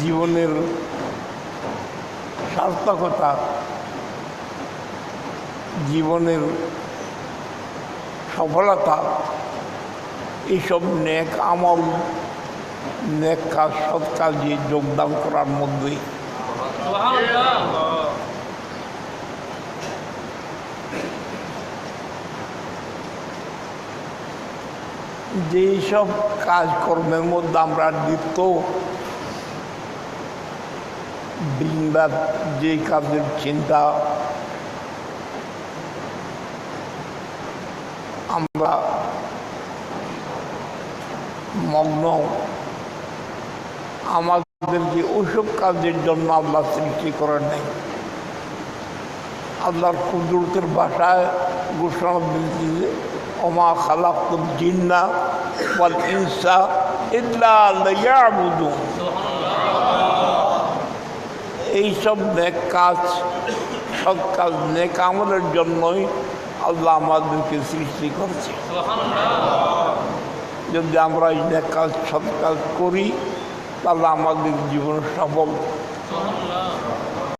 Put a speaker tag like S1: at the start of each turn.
S1: জীবনের সার্থকতা, জীবনের সফলতা এইসব ন্যাক আমল, নেক কাজ, সৎ কাজে যোগদান করার মধ্যেই। যেই সব কাজকর্মের মধ্যে আমরা লিপ্ত দিনরাত যে কাজের চিন্তা। আমরা মগ্ন। আমাদেরকে ওইসব কাজের জন্য আল্লাহ সৃষ্টি করেন নাই। আল্লাহর কুদরতের ভাষায় ঘোষণা দিয়েছি যে, ওমা খালাকুল জিন্না ইনসা ইল্লা এইসব নেক কাজ, সৎ কাজ, নেক আমলের জন্যই আল্লাহ আমাদেরকে সৃষ্টি করছে। যদি আমরা এই নেক কাজ, সৎ কাজ করি, তাহলে আমাদের জীবন সফল।